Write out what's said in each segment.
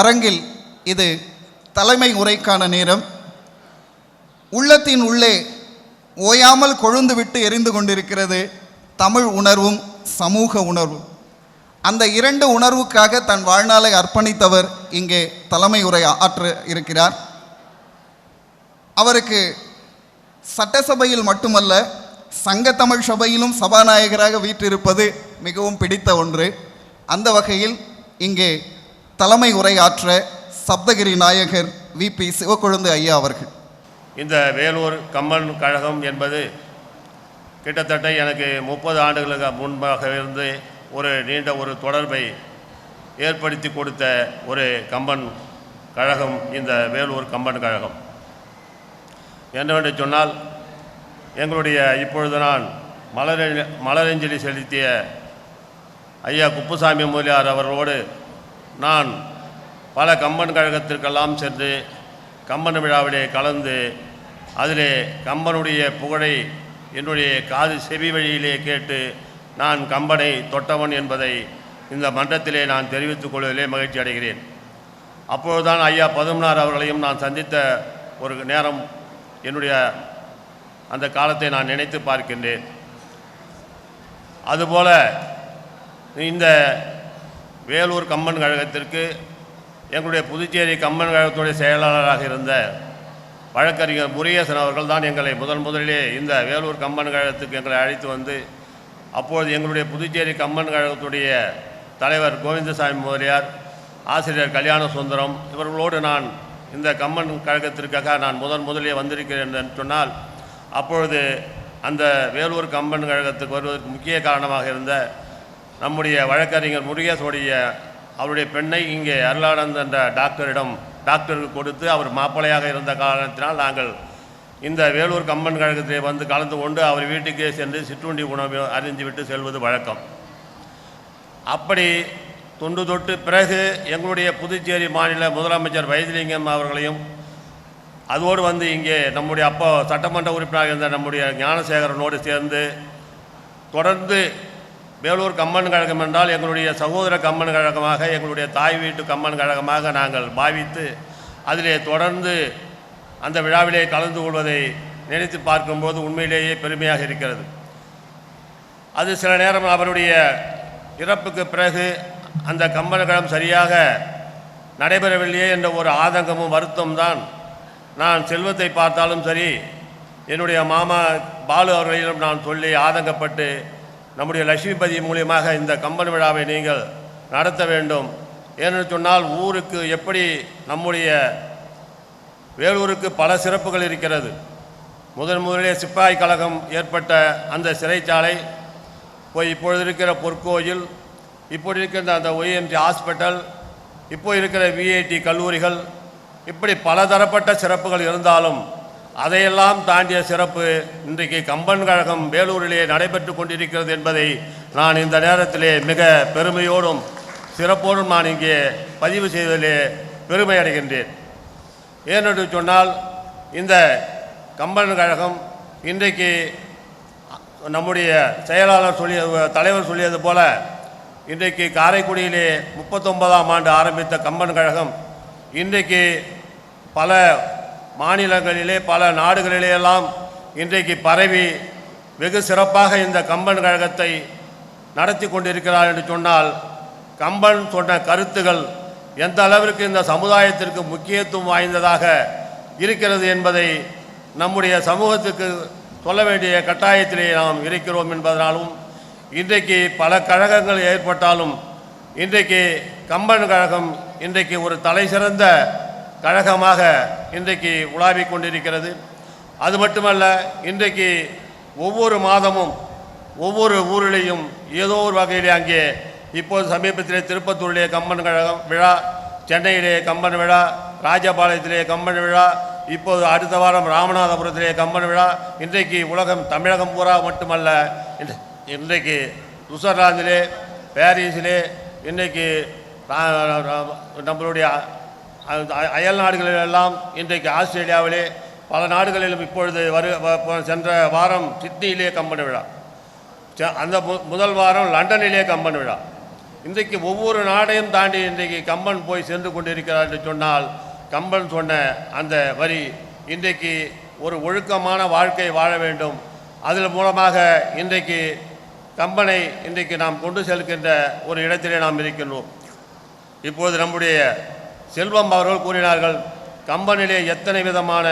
அரங்கில் இது தலைமை உரைக்கான நேரம். உள்ளத்தின் உள்ளே ஓயாமல் கொழுந்துவிட்டு எரிந்து கொண்டிருக்கிறது தமிழ் உணர்வும் சமூக உணர்வும். அந்த இரண்டு உணர்வுக்காக தன் வாழ்நாளை அர்ப்பணித்தவர் இங்கே தலைமை உரை ஆற்ற இருக்கிறார். அவருக்கு சட்டசபையில் மட்டுமல்ல சங்கத்தமிழ் சபையிலும் சபாநாயகராக வீற்றிருப்பது மிகவும் பிடித்த ஒன்று. அந்த வகையில் இங்கே தலைமை உரையாற்ற சப்தகிரி நாயகர் வி. பி. சிவக்கொழுந்து ஐயா அவர்கள். இந்த வேலூர் கம்மன் கழகம் என்பது கிட்டத்தட்ட எனக்கு முப்பது ஆண்டுகளுக்கு முன்பாக இருந்து ஒரு நீண்ட ஒரு தொடர்பை ஏற்படுத்தி கொடுத்த ஒரு கம்பன் கழகம் இந்த வேலூர் கம்பன் கழகம். என்னவென்று சொன்னால் எங்களுடைய இப்பொழுது நான் மலர மலரஞ்சலி செலுத்திய ஐயா குப்புசாமி முதலியார் அவர்களோடு நான் பல கம்பன் கழகத்திற்கெல்லாம் சென்று கம்பன் விழாவிலே கலந்து அதிலே கம்பனுடைய புகழை என்னுடைய காது செவி வழியிலே கேட்டு நான் கம்பனை தொட்டவன் என்பதை இந்த மன்றத்திலே நான் தெரிவித்துக் கொள்வதிலே மகிழ்ச்சி அடைகிறேன். அப்போதுதான் ஐயா பதுமனார் அவர்களையும் நான் சந்தித்த ஒரு நேரம் என்னுடைய அந்த காலத்தை நான் நினைத்து பார்க்கின்றேன். அதுபோல இந்த வேலூர் கம்பன் கழகத்திற்கு எங்களுடைய புதுச்சேரி கம்பன் கழகத்துடைய செயலாளராக இருந்த வழக்கறிஞர் முருகேசன் அவர்கள் தான் எங்களை முதன் முதலிலே இந்த வேலூர் கம்பன் கழகத்துக்கு எங்களை அழைத்து வந்து அப்பொழுது எங்களுடைய புதுச்சேரி கம்பன் கழகத்துடைய தலைவர் கோவிந்தசாமி முதலியார் ஆசிரியர் கல்யாண சுந்தரம் இவர்களோடு நான் இந்த கம்பன் கழகத்திற்காக நான் முதன் முதலே வந்திருக்கிறேன் என்று சொன்னால் அப்பொழுது அந்த வேலூர் கம்பன் கழகத்துக்கு வருவதற்கு முக்கிய காரணமாக இருந்த நம்முடைய வழக்கறிஞர் முருகேசோடைய அவருடைய பெண்ணை இங்கே அருளானந்த் என்ற டாக்டரிடம் டாக்டருக்கு கொடுத்து அவர் மாப்பிள்ளையாக இருந்த காரணத்தினால் நாங்கள் இந்த வேலூர் கம்பன் கழகத்திலே வந்து கலந்து கொண்டு அவர் வீட்டுக்கே சென்று சிற்றுண்டி உணவு அறிந்துவிட்டு செல்வது வழக்கம். அப்படி தொண்டு தொட்டு பிறகு எங்களுடைய புதுச்சேரி மாநில முதலமைச்சர் வைத்திலிங்கம் அவர்களையும் அதோடு வந்து இங்கே நம்முடைய அப்போ சட்டமன்ற உறுப்பினராக இருந்த நம்முடைய ஞானசேகரனோடு சேர்ந்து தொடர்ந்து வேலூர் கம்மன் கழகம் என்றால் எங்களுடைய சகோதர கம்மன் கழகமாக எங்களுடைய தாய் வீட்டு கம்மன் கழகமாக நாங்கள் பாவித்து அதிலே தொடர்ந்து அந்த விழாவிலே கலந்து கொள்வதை நினைத்து பார்க்கும்போது உண்மையிலேயே பெருமையாக இருக்கிறது. அது சில நேரம் அவருடைய இறப்புக்கு பிறகு அந்த கம்பனகலம் சரியாக நடைபெறவில்லையே என்ற ஒரு ஆதங்கமும் வருத்தம் தான் நான் செல்வத்தை பார்த்தாலும் சரி என்னுடைய மாமா பாலு அவர்களிடம் நான் சொல்லி ஆதங்கப்பட்டு நம்முடைய லட்சுமிபதி மூலியமாக இந்த கம்பன் விழாவை நீங்கள் நடத்த வேண்டும். ஏனென்று சொன்னால் ஊருக்கு எப்படி நம்முடைய வேலூருக்கு பல சிறப்புகள் இருக்கிறது. முதன் முதலே சிப்பாய் கழகம் ஏற்பட்ட அந்த சிறைச்சாலை போய் இப்பொழுது இருக்கிற பொற்கோயில் இப்பொழுது இருக்கின்ற அந்த ஒய்எம்ஜி ஹாஸ்பிட்டல் இப்போ இருக்கிற விஐடி கல்லூரிகள் இப்படி பலதரப்பட்ட சிறப்புகள் இருந்தாலும் அதையெல்லாம் தாண்டிய சிறப்பு இன்றைக்கு கம்பன் கழகம் வேலூரிலே நடைபெற்று கொண்டிருக்கிறது என்பதை நான் இந்த நேரத்திலே மிக பெருமையோடும் சிறப்போடும் நான் இங்கே பதிவு செய்வதிலே பெருமை அடைகின்றேன். ஏனென்று சொன்னால் இந்த கம்பன் கழகம் இன்றைக்கு நம்முடைய செயலாளர் சொல்லி தலைவர் சொல்லியது போல இன்றைக்கு காரைக்குடியிலே முப்பத்தொன்பதாம் ஆண்டு ஆரம்பித்த கம்பன் கழகம் இன்றைக்கு பல மாநிலங்களிலே பல நாடுகளிலேயெல்லாம் இன்றைக்கு பரவி வெகு சிறப்பாக இந்த கம்பன் கழகத்தை நடத்தி கொண்டிருக்கிறார் என்று சொன்னால் கம்பன் சொன்ன கருத்துகள் எந்த அளவிற்கு இந்த சமுதாயத்திற்கு முக்கியத்துவம் வாய்ந்ததாக இருக்கிறது என்பதை நம்முடைய சமூகத்துக்கு சொல்ல வேண்டிய கட்டாயத்திலே நாம் இருக்கிறோம் என்பதனாலும் இன்றைக்கு பல கழகங்கள் ஏற்பட்டாலும் இன்றைக்கு கம்பன் கழகம் இன்றைக்கு ஒரு தலை சிறந்த கழகமாக இன்றைக்கு உலாவிக் கொண்டிருக்கிறது. அது மட்டுமல்ல இன்றைக்கு ஒவ்வொரு மாதமும் ஒவ்வொரு ஊரிலேயும் ஏதோ ஒரு வகையிலே அங்கே இப்போது சமீபத்திலே திருப்பத்தூரிலே கம்பன் கழகம் விழா சென்னையிலே கம்பன் விழா ராஜபாளையத்திலே கம்பன் விழா இப்போது அடுத்த வாரம் ராமநாதபுரத்திலே கம்பன் விழா இன்றைக்கு உலகம் தமிழகம் பூரா மட்டுமல்ல இன்றைக்கு சுவிட்சர்லாந்திலே பாரிஸிலே இன்றைக்கு நம்மளுடைய அயல் நாடுகளிலெல்லாம் இன்றைக்கு ஆஸ்திரேலியாவிலே பல நாடுகளிலும் இப்பொழுது வரு வ- சென்ற வாரம் சிட்னியிலே கம்பன் விழா. ச- அந்த முதல் வாரம் லண்டனிலே கம்பன் விழா. இன்றைக்கு ஒவ்வொரு நாடையும் தாண்டி இன்றைக்கு கம்பன் போய் சென்று கொண்டிருக்கிறார் என்று சொன்னால் கம்பன் சொன்ன அந்த வரி இன்றைக்கு ஒரு ஒழுக்கமான வாழ்க்கை வாழ வேண்டும். அதன் மூலமாக இன்றைக்கு கம்பனை இன்றைக்கு நாம் கொண்டு செல்கின்ற ஒரு இடத்திலே நாம் இருக்கின்றோம். இப்போது நம்முடைய செல்வம் அவர்கள் கூறினார்கள் கம்பனிலே எத்தனை விதமான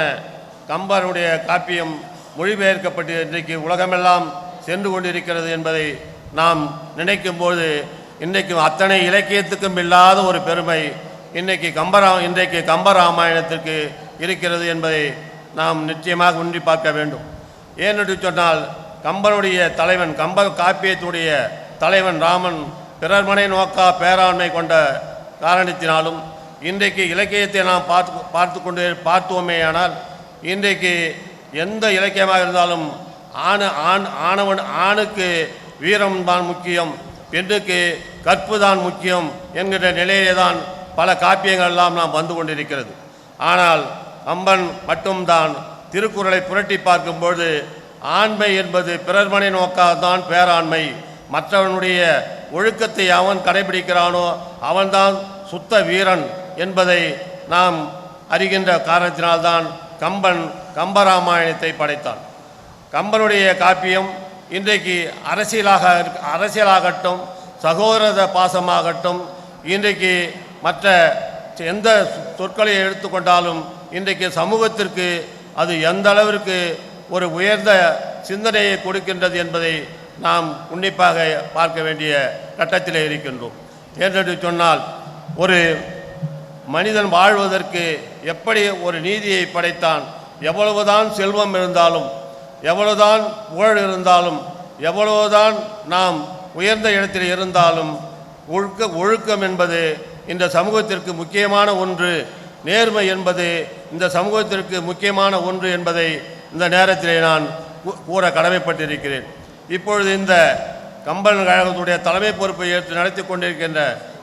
கம்பனுடைய காப்பியம் மொழிபெயர்க்கப்பட்டு இன்றைக்கு உலகமெல்லாம் சென்று கொண்டிருக்கிறது என்பதை நாம் நினைக்கும்போது இன்றைக்கும் அத்தனை இலக்கியத்துக்கும் இல்லாத ஒரு பெருமை இன்றைக்கு கம்பரா இன்றைக்கு கம்பராமாயணத்திற்கு இருக்கிறது என்பதை நாம் நிச்சயமாக உன்றி பார்க்க வேண்டும். ஏனென்று சொன்னால் கம்பனுடைய தலைவன் கம்ப காப்பியத்துடைய தலைவன் ராமன் பிறர்மனை நோக்கா பேராண்மை கொண்ட காரணத்தினாலும் இன்றைக்கு இலக்கியத்தை நாம் பார்த்து பார்த்து கொண்டு பார்த்தோமேயானால் இன்றைக்கு எந்த இலக்கியமாக இருந்தாலும் ஆணு ஆண் ஆணவன் ஆணுக்கு வீரம் தான் முக்கியம் பெண்ணுக்கு கற்பு தான் முக்கியம் என்கிற நிலையிலே தான் பல காப்பியங்கள் எல்லாம் நாம் வந்து கொண்டிருக்கிறது. ஆனால் அம்பன் மட்டும்தான் திருக்குறளை புரட்டி பார்க்கும்போது ஆண்மை என்பது பிறர்மனை நோக்காதான் பேராண்மை மற்றவனுடைய ஒழுக்கத்தை அவன் கடைபிடிக்கிறானோ அவன்தான் சுத்த வீரன் என்பதை நாம் அறிகின்ற காரணத்தினால்தான் கம்பன் கம்பராமாயணத்தை படைத்தான். கம்பனுடைய காப்பியம் இன்றைக்கு அரசியலாக இருக்க- அரசியலாகட்டும் சகோதர பாசமாகட்டும் இன்றைக்கு மற்ற எந்த சொற்களை எடுத்துக்கொண்டாலும் இன்றைக்கு சமூகத்திற்கு அது எந்த அளவிற்கு ஒரு உயர்ந்த சிந்தனையை கொடுக்கின்றது என்பதை நாம் உன்னிப்பாக பார்க்க வேண்டிய கட்டத்தில் இருக்கின்றோம். ஏனென்று சொன்னால் ஒரு மனிதன் வாழ்வதற்கு எப்படி ஒரு நீதியை படைத்தான் எவ்வளவுதான் செல்வம் இருந்தாலும் எவ்வளவுதான் புகழ் இருந்தாலும் எவ்வளவுதான் நாம் உயர்ந்த இடத்தில் இருந்தாலும் ஒழுக்க ஒழுக்கம் என்பது இந்த சமூகத்திற்கு முக்கியமான ஒன்று நேர்மை என்பது இந்த சமூகத்திற்கு முக்கியமான ஒன்று என்பதை இந்த நேரத்திலே நான் கூ- கூற கடமைப்பட்டிருக்கிறேன். இப்பொழுது இந்த கம்பன் கழகத்துடைய தலைமை பொறுப்பை ஏற்று நடத்தி கொண்டிருக்கின்ற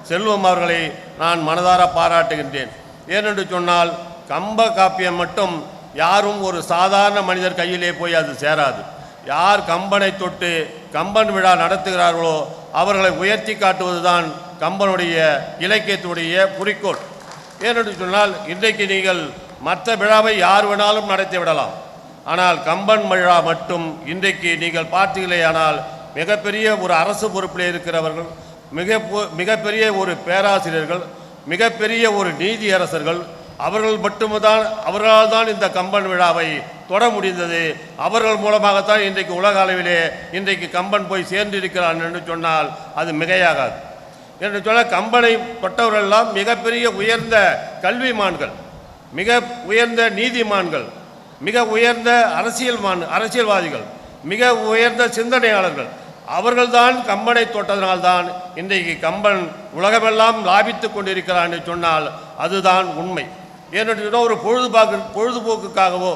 செல்வம் அவர்களை நான் மனதார பாராட்டுகின்றேன். ஏனென்று சொன்னால் கம்ப காப்பியம் மட்டும் யாரும் ஒரு சாதாரண மனிதர் கையிலே போய் அது சேராது. யார் கம்பனை தொட்டு கம்பன் விழா நடத்துகிறார்களோ அவர்களை உயர்த்தி காட்டுவதுதான் கம்பனுடைய இலக்கியத்துடைய குறிக்கோள். ஏனென்று சொன்னால் இன்றைக்கு நீங்கள் மற்ற விழாவை யார் வேணாலும் நடத்தி விடலாம். ஆனால் கம்பன் விழா மட்டும் இன்றைக்கு நீங்கள் பார்த்தீர்களேயானால் மிகப்பெரிய ஒரு அரசு பொறுப்பில் இருக்கிறவர்கள் மிக மிகப்பெரிய ஒரு பேராசிரியர்கள் மிகப்பெரிய ஒரு நீதியரசர்கள் அவர்கள் மட்டும்தான் அவர்களால் தான் இந்த கம்பன் விழாவை தொட முடிந்தது. அவர்கள் மூலமாகத்தான் இன்றைக்கு உலக அளவிலே இன்றைக்கு கம்பன் போய் சேர்ந்திருக்கிறான் என்று சொன்னால் அது மிகையாகாது. என்று சொன்னால் கம்பனை தொட்டவரெல்லாம் மிகப்பெரிய உயர்ந்த கல்விமான்கள் மிக உயர்ந்த நீதிமான்கள் மிக உயர்ந்த அரசியல்மான் அரசியல்வாதிகள் மிக உயர்ந்த சிந்தனையாளர்கள் அவர்கள்தான் கம்பனை தொட்டதனால்தான் இன்றைக்கு கம்பன் உலகமெல்லாம் லாபித்து கொண்டிருக்கிறான் என்று சொன்னால் அதுதான் உண்மை. ஏனென்று ஒரு பொழுதுபாக்கு பொழுதுபோக்குக்காகவோ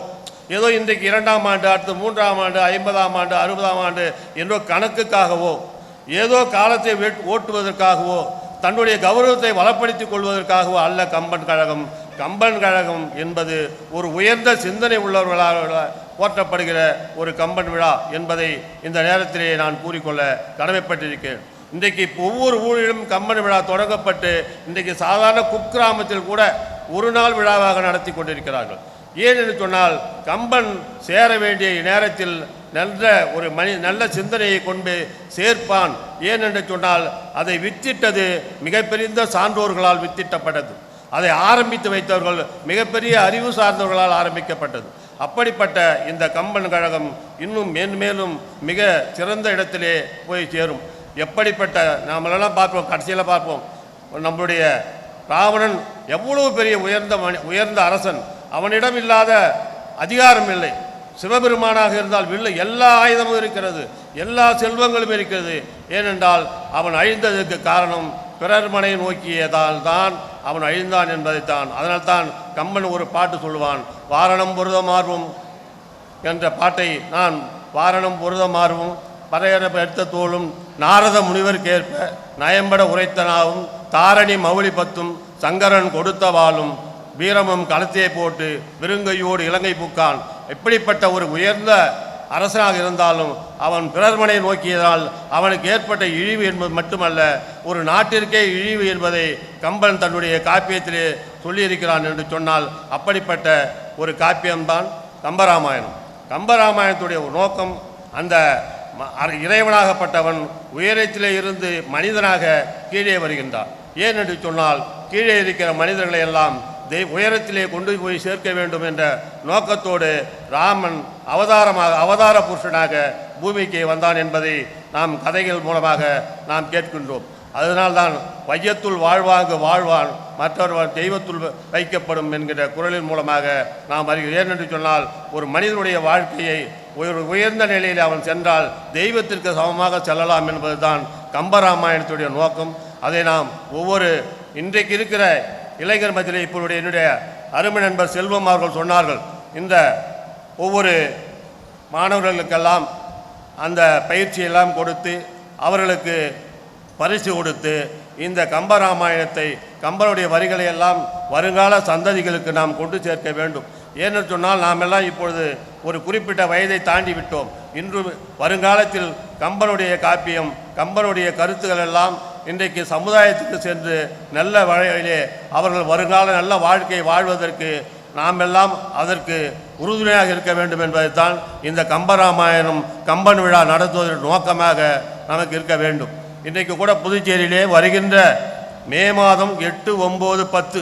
ஏதோ இன்றைக்கு இரண்டாம் ஆண்டு அடுத்து மூன்றாம் ஆண்டு ஐம்பதாம் ஆண்டு அறுபதாம் ஆண்டு என்றோ கணக்குக்காகவோ ஏதோ காலத்தை ஓட்டுவதற்காகவோ தன்னுடைய கௌரவத்தை வளப்படுத்திக் கொள்வதற்காகவோ அல்ல கம்பன் கழகம். கம்பன் கழகம் என்பது ஒரு உயர்ந்த சிந்தனை உள்ளவர்களாக போற்றப்படுகிற ஒரு கம்பன் விழா என்பதை இந்த நேரத்திலே நான் கூறிக்கொள்ள கடமைப்பட்டிருக்கிறேன். இன்றைக்கு ஒவ்வொரு ஊரிலும் கம்பன் விழா தொடங்கப்பட்டு இன்றைக்கு சாதாரண குக்கிராமத்தில் கூட ஒரு நாள் விழாவாக நடத்தி கொண்டிருக்கிறார்கள். ஏன் என்று சொன்னால் கம்பன் சேர வேண்டிய நேரத்தில் நல்ல ஒரு மனி நல்ல சிந்தனையை கொண்டு சேர்ப்பான். ஏன் என்று சொன்னால் அதை வித்திட்டது மிகப்பெரிய சான்றோர்களால் வித்திட்டப்பட்டது. அதை ஆரம்பித்து வைத்தவர்கள் மிகப்பெரிய அறிவு சார்ந்தவர்களால் ஆரம்பிக்கப்பட்டது. அப்படிப்பட்ட இந்த கம்பன் கழகம் இன்னும் மேன்மேலும் மிக சிறந்த இடத்திலே போய் சேரும். எப்படிப்பட்ட நாமளெல்லாம் பார்ப்போம் கடைசியில் பார்ப்போம். நம்முடைய ராவணன் எவ்வளவு பெரிய உயர்ந்த மனி உயர்ந்த அரசன். அவனிடம் இல்லாத அதிகாரம் இல்லை. சிவபெருமானாக இருந்தால் வில்லை எல்லா ஆயுதமும் இருக்கிறது எல்லா செல்வங்களும் இருக்கிறது. ஏனென்றால் அவன் அழிந்ததற்கு காரணம் பிறர் மனை நோக்கியதால் தான் அவன் அழிந்தான் என்பதைத்தான். அதனால்தான் கம்பன் ஒரு பாட்டு சொல்லுவான் வாரணம் புரதமார்வும் என்ற பாட்டை நான் வாரணம் புரதமார்வும் பறையரப்ப எடுத்த தோளும் நாரத முனிவருக்கேற்ப நயம்பட உரைத்தனாவும் தாரணி மவுளி பத்தும் சங்கரன் கொடுத்த வாளும் வீரமும் களத்தையே போட்டு விருங்கையோடு இலங்கை புக்கான். இப்படிப்பட்ட ஒரு உயர்ந்த அரசனாக இருந்தாலும் அவன் பிறர்மனை நோக்கியதால் அவனுக்கு ஏற்பட்ட இழிவு என்பது மட்டுமல்ல ஒரு நாட்டிற்கே இழிவு என்பதை கம்பன் தன்னுடைய காப்பியத்திலே சொல்லியிருக்கிறான் என்று சொன்னால் அப்படிப்பட்ட ஒரு காப்பியம்தான் கம்பராமாயணம். கம்பராமாயணத்துடைய நோக்கம் அந்த ம- இறைவனாகப்பட்டவன் உயரத்திலே இருந்து மனிதனாக கீழே வருகின்றான். ஏன் என்று சொன்னால் கீழே இருக்கிற மனிதர்களை எல்லாம் உயரத்திலே கொண்டு போய் சேர்க்க வேண்டும் என்ற நோக்கத்தோடு ராமன் அவதாரமாக அவதார புருஷனாக பூமிக்கு வந்தான் என்பதை நாம் கதைகள் மூலமாக நாம் கேட்கின்றோம். அதனால்தான் வையத்துள் வாழ்வாங்கு வாழ்வான் மற்றொருவன் தெய்வத்துள் வைக்கப்படும் என்கிற குரலின் மூலமாக நாம் அறிகிறோம். ஏனென்று சொன்னால் ஒரு மனிதனுடைய வாழ்க்கையை ஒரு உயர்ந்த நிலையில் அவன் சென்றால் தெய்வத்திற்கு சமமாக செல்லலாம் என்பதுதான் கம்பராமாயணத்துடைய நோக்கம். அதை நாம் ஒவ்வொரு இன்றைக்கு இருக்கிற இளைஞர் மத்தியிலே இப்பொழுது என்னுடைய அருமை நண்பர் செல்வம் அவர்கள் சொன்னார்கள் இந்த ஒவ்வொரு மாணவர்களுக்கெல்லாம் அந்த பயிற்சியெல்லாம் கொடுத்து அவர்களுக்கு பரிசு கொடுத்து இந்த கம்பராமாயணத்தை கம்பனுடைய வரிகளை எல்லாம் வருங்கால சந்ததிகளுக்கு நாம் கொண்டு சேர்க்க வேண்டும். ஏன்னு சொன்னால் நாம் எல்லாம் இப்பொழுது ஒரு குறிப்பிட்ட வயதை தாண்டி விட்டோம். இன்று வருங்காலத்தில் கம்பனுடைய காப்பியம் கம்பனுடைய கருத்துக்கள் எல்லாம் இன்றைக்கு சமுதாயத்துக்கு சென்று நல்ல வழியிலே அவர்கள் வருங்கால நல்ல வாழ்க்கையை வாழ்வதற்கு நாம் எல்லாம் அதற்கு உறுதுணையாக இருக்க வேண்டும் என்பதைத்தான் இந்த கம்பராமாயணம் கம்பன் விழா நடத்துவதற்கு நோக்கமாக நமக்கு இருக்க வேண்டும். இன்றைக்கு கூட புதுச்சேரியிலே வருகின்ற மே மாதம் எட்டு ஒம்பது பத்து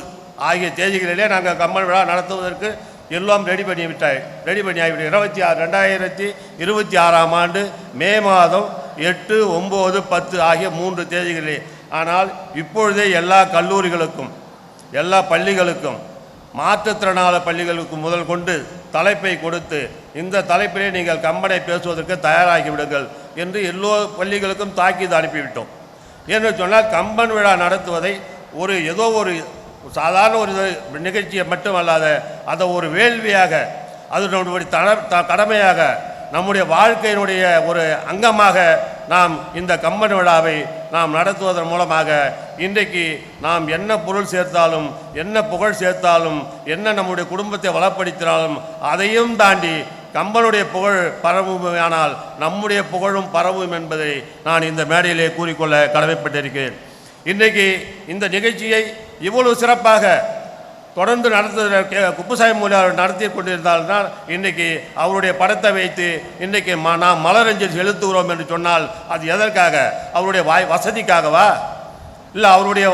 ஆகிய தேதிகளிலே நாங்கள் கம்பன் விழா நடத்துவதற்கு எல்லாம் ரெடி பண்ணி விட்டாய் ரெடி பண்ணி ஆகிவிட்டோம். இருபத்தி ஆறு ரெண்டாயிரத்தி இருபத்தி ஆறாம் ஆண்டு மே மாதம் எட்டு ஒம்பது பத்து ஆகிய மூன்று தேதிகளிலே. ஆனால் இப்பொழுதே எல்லா கல்லூரிகளுக்கும் எல்லா பள்ளிகளுக்கும் மாற்றுத்திறனாள பள்ளிகளுக்கு முதல் கொண்டு தலைப்பை கொடுத்து இந்த தலைப்பிலே நீங்கள் கம்பனை பேசுவதற்கு தயாராகி விடுங்கள் என்று எல்லோ பள்ளிகளுக்கும் தாக்கீது அனுப்பிவிட்டோம். என்று சொன்னால் கம்பன் விழா நடத்துவதை ஒரு ஏதோ ஒரு சாதாரண ஒரு நிகழ்ச்சியை மட்டுமல்லாத அதை ஒரு வேள்வியாக அது நம்முடைய தன- த- கடமையாக நம்முடைய வாழ்க்கையினுடைய ஒரு அங்கமாக நாம் இந்த கம்பன் விழாவை நாம் நடத்துவதன் மூலமாக இன்றைக்கு நாம் என்ன பொருள் சேர்த்தாலும் என்ன புகழ் சேர்த்தாலும் என்ன நம்முடைய குடும்பத்தை வளப்படுத்தினாலும் அதையும் தாண்டி கம்பனுடைய புகழ் பரவுமையானால் நம்முடைய புகழும் பரவும் என்பதை நான் இந்த மேடையிலே கூறிக்கொள்ள கடமைப்பட்டிருக்கிறேன். இன்றைக்கு இந்த நிகழ்ச்சியை இவ்வளவு சிறப்பாக தொடர்ந்து நடத்த குப்புசாமி மூலியார் நடத்தி கொண்டிருந்தால்தான் இன்றைக்கி அவருடைய படத்தை வைத்து இன்றைக்கி ம நாம் மலரஞ்சல் செலுத்துகிறோம் என்று சொன்னால் அது எதற்காக? அவருடைய வாய் வசதிக்காகவா? இல்லை அவருடைய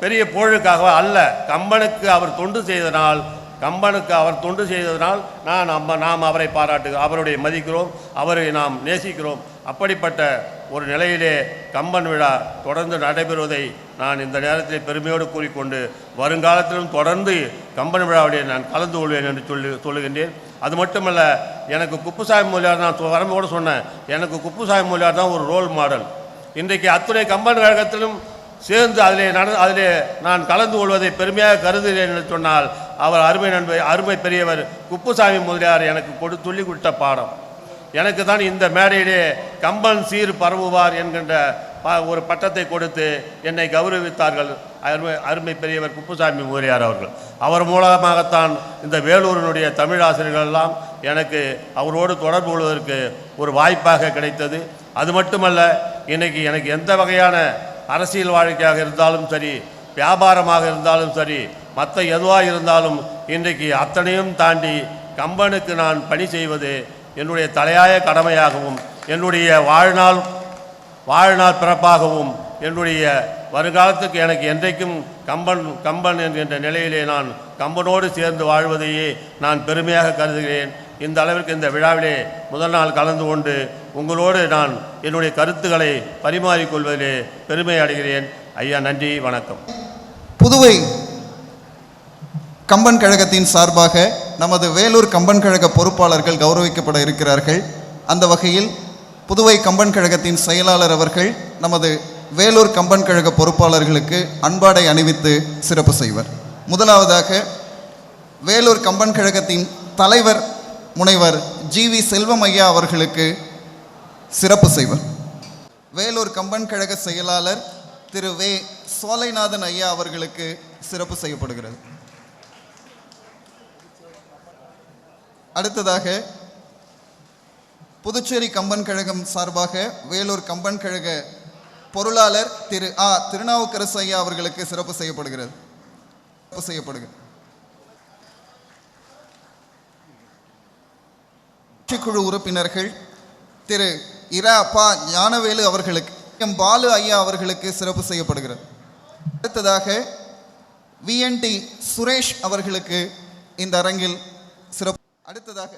பெரிய புகழுக்காகவா அல்ல. கம்பனுக்கு அவர் தொண்டு செய்தனால் கம்பனுக்கு அவர் தொண்டு செய்ததனால் நான் நம்ம நாம் அவரை பாராட்டு அவருடைய மதிக்கிறோம் அவரை நாம் நேசிக்கிறோம். அப்படிப்பட்ட ஒரு நிலையிலே கம்பன் விழா தொடர்ந்து நடைபெறுவதை நான் இந்த நேரத்தில் பெருமையோடு கூறிக்கொண்டு வருங்காலத்திலும் தொடர்ந்து கம்பன் விழாவிலே நான் கலந்து கொள்வேன் என்று சொல்லி சொல்லுகின்றேன். அது மட்டுமல்ல எனக்கு குப்புசாமி மூலியார் நான் சொ- சொன்னேன். எனக்கு குப்புசாமி மூலியார் தான் ஒரு ரோல் மாடல் இன்றைக்கு அத்துணை கம்பன் கழகத்திலும் சேர்ந்து அதிலே நட அதிலே நான் கலந்து கொள்வதை பெருமையாக கருதுகிறேன் என்று சொன்னால் அவர் அருமை நண்பர் அருமை பெரியவர் குப்புசாமி முதலியார் எனக்கு கொடு சொல்லிக் கொடுத்த பாடம். எனக்கு தான் இந்த மேடையிலே கம்பன் சீர் பரவுவார் என்கின்ற ஒரு பட்டத்தை கொடுத்து என்னை கௌரவித்தார்கள். அருமை அருமை பெரியவர் குப்புசாமி முதலியார் அவர்கள். அவர் மூலமாகத்தான் இந்த வேலூரினுடைய தமிழாசிரியர்கள் எல்லாம் எனக்கு அவரோடு தொடர்பு கொள்வதற்கு ஒரு வாய்ப்பாக கிடைத்தது. அது மட்டுமல்ல இன்றைக்கி எனக்கு எந்த வகையான அரசியல் வாழ்க்கையாக இருந்தாலும் சரி வியாபாரமாக இருந்தாலும் சரி மற்ற எதுவாக இருந்தாலும் இன்றைக்கு அத்தனையும் தாண்டி கம்பனுக்கு நான் பணி செய்வது என்னுடைய தலையாய கடமையாகவும் என்னுடைய வாழ்நாள் வாழ்நாள் பிறப்பாகவும் என்னுடைய வருங்காலத்துக்கு எனக்கு என்றைக்கும் கம்பன் கம்பன் என்கின்ற நிலையிலே நான் கம்பனோடு சேர்ந்து வாழ்வதையே நான் பெருமையாக கருதுகிறேன். இந்த அளவிற்கு இந்த விழாவிலே முதல் நாள் கலந்து கொண்டு உங்களோடு நான் என்னுடைய கருத்துக்களை பரிமாறிக்கொள்வதிலே பெருமை அடைகிறேன். ஐயா நன்றி வணக்கம். புதுவை கம்பன் கழகத்தின் சார்பாக நமது வேலூர் கம்பன் கழக பொறுப்பாளர்கள் கௌரவிக்கப்பட இருக்கிறார்கள். அந்த வகையில் புதுவை கம்பன் கழகத்தின் செயலாளர் அவர்கள் நமது வேலூர் கம்பன் கழக பொறுப்பாளர்களுக்கு அன்பாடை அணிவித்து சிறப்பு செய்வர். முதலாவதாக வேலூர் கம்பன் கழகத்தின் தலைவர் முனைவர் ஜி வி செல்வம் ஐயா அவர்களுக்கு சிறப்பு செய்வர். வேலூர் கம்பன் கழக செயலாளர் திரு. வே. சோலைநாதன் ஐயா அவர்களுக்கு சிறப்பு செய்யப்படுகிறது. அடுத்ததாக புதுச்சேரி கம்பன் கழகம் சார்பாக வேலூர் கம்பன் கழக பொருளாளர் திரு ஆ திருநாவுக்கரசு ஐயா அவர்களுக்கு சிறப்பு செய்யப்படுகிறது. சிறப்பு செய்யப்படுகிறது. குழு உறுப்பினர்கள் திரு இரா பா ஞானவேலு அவர்களுக்கு எம் பாலு ஐயா அவர்களுக்கு சிறப்பு செய்யப்படுகிறது. அடுத்ததாக விஎன்டி சுரேஷ் அவர்களுக்கு இந்த அரங்கில் சிறப்பு அடுத்ததாக